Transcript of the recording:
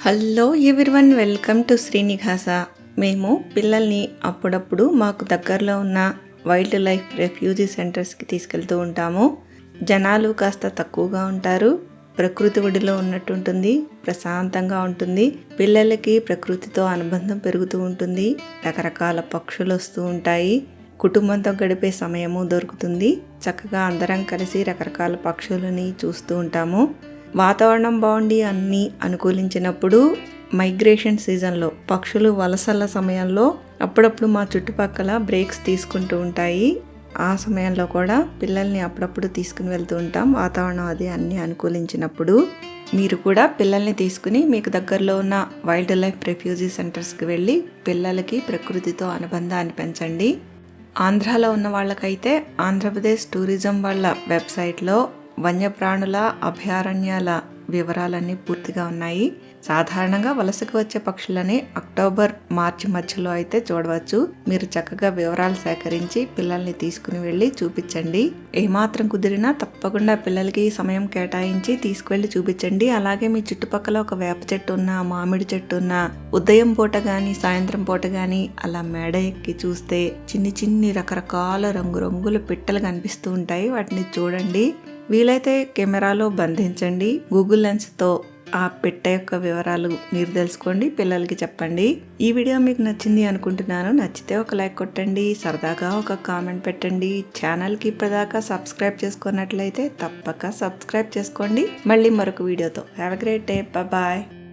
Hello everyone welcome to Srinivasa మేము పిల్లల్ని అప్పుడప్పుడు మాకు దగ్గరలో ఉన్న వైల్డ్ లైఫ్ రెఫ్యూజీ సెంటర్స్కి తీసుకెళ్తూ ఉంటాము. జనాలు కాస్త తక్కువగా ఉంటారు. ప్రకృతి ఒడిలో ఉన్నట్టు ఉంటుంది ప్రశాంతంగా ఉంటుంది. పిల్లలకి ప్రకృతితో అనుబంధం పెరుగుతూ ఉంటుంది. రకరకాల పక్షులు వస్తూ ఉంటాయి. కుటుంబంతో గడిపే సమయము దొరుకుతుంది. చక్కగా అందరం కలిసి రకరకాల పక్షులని చూస్తూ ఉంటాము. వాతావరణం బాగుండి అన్నీ అనుకూలించినప్పుడు మైగ్రేషన్ సీజన్లో పక్షులు వలసల సమయంలో అప్పుడప్పుడు మా చుట్టుపక్కల బ్రేక్స్ తీసుకుంటూ ఉంటాయి. ఆ సమయంలో కూడా పిల్లల్ని అప్పుడప్పుడు తీసుకుని వెళ్తూ ఉంటాం. వాతావరణం అది అన్నీ అనుకూలించినప్పుడు మీరు కూడా పిల్లల్ని తీసుకుని మీకు దగ్గరలో ఉన్న వైల్డ్ లైఫ్ రెఫ్యూజీ సెంటర్స్కి వెళ్ళి పిల్లలకి ప్రకృతితో అనుబంధాన్ని పెంచండి. ఆంధ్రాలో ఉన్న వాళ్ళకైతే ఆంధ్రప్రదేశ్ టూరిజం వాళ్ళ వెబ్సైట్లో వన్యప్రాణుల అభయారణ్యాల వివరాలన్నీ పూర్తిగా ఉన్నాయి. సాధారణంగా వలసకు వచ్చే పక్షులని అక్టోబర్ మార్చి మధ్యలో అయితే చూడవచ్చు. మీరు చక్కగా వివరాలు సేకరించి పిల్లల్ని తీసుకుని వెళ్ళి చూపించండి. ఏమాత్రం కుదిరినా తప్పకుండా పిల్లలకి సమయం కేటాయించి తీసుకువెళ్ళి చూపించండి. అలాగే మీ చుట్టుపక్కల ఒక వేప చెట్టు ఉన్న మామిడి చెట్టు ఉన్న ఉదయం పూట కానీ సాయంత్రం పూట కానీ అలా మేడ ఎక్కి చూస్తే చిన్ని చిన్ని రకరకాల రంగురంగుల పిట్టలు కనిపిస్తూ ఉంటాయి. వాటిని చూడండి. వీలైతే కెమెరాలో బంధించండి. గూగుల్ లెన్స్తో ఆ పెట్ట యొక్క వివరాలు మీరు తెలుసుకోండి. పిల్లలకి చెప్పండి. ఈ వీడియో మీకు నచ్చింది అనుకుంటున్నాను. నచ్చితే ఒక లైక్ కొట్టండి. సరదాగా ఒక కామెంట్ పెట్టండి. ఛానల్కి ఇప్పటిదాకా సబ్స్క్రైబ్ చేసుకున్నట్లయితే తప్పక సబ్స్క్రైబ్ చేసుకోండి. మళ్ళీ మరొక వీడియోతో. Have great day bye